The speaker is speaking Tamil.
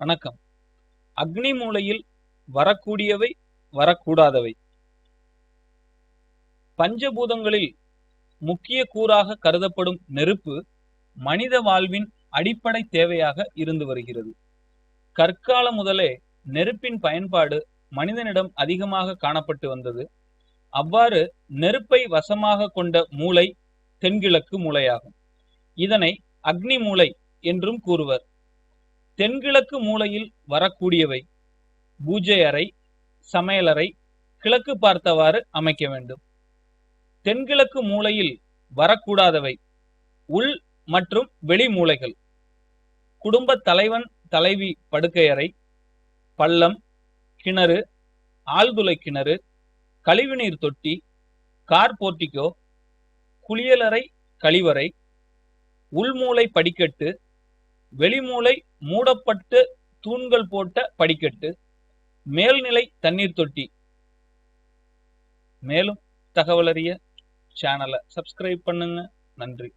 வணக்கம். அக்னி மூலையில் வரக்கூடியவை வரக்கூடாதவை. பஞ்சபூதங்களில் முக்கிய கூறாக கருதப்படும் நெருப்பு மனித வாழ்வின் அடிப்படை தேவையாக இருந்து வருகிறது. கற்காலம் முதலே நெருப்பின் பயன்பாடு மனிதனிடம் அதிகமாக காணப்பட்டு வந்தது. அவ்வாறு நெருப்பை வசமாக கொண்ட மூளை தென்கிழக்கு மூலையாகும். இதனை அக்னி மூலை என்றும் கூறுவர். தென்கிழக்கு மூலையில் வரக்கூடியவை. பூஜை அறை சமையலறை கிழக்கு பார்த்தவாறு அமைக்க வேண்டும். தென்கிழக்கு மூலையில் வரக்கூடாதவை. உள் மற்றும் வெளி மூலைகள். குடும்ப தலைவன் தலைவி படுக்கையறை பள்ளம் கிணறு ஆழ்துளை கிணறு கழிவுநீர் தொட்டி கார் போர்ட்டிகோ குளியலறை கழிவறை உள்மூளை படிக்கட்டு வெளிமூளை மூடப்பட்டு தூண்கள் போட்ட படிக்கட்டு மேல்நிலை தண்ணீர் தொட்டி. மேலும் தகவலறிய சேனலை சப்ஸ்கிரைப் பண்ணுங்க. நன்றி.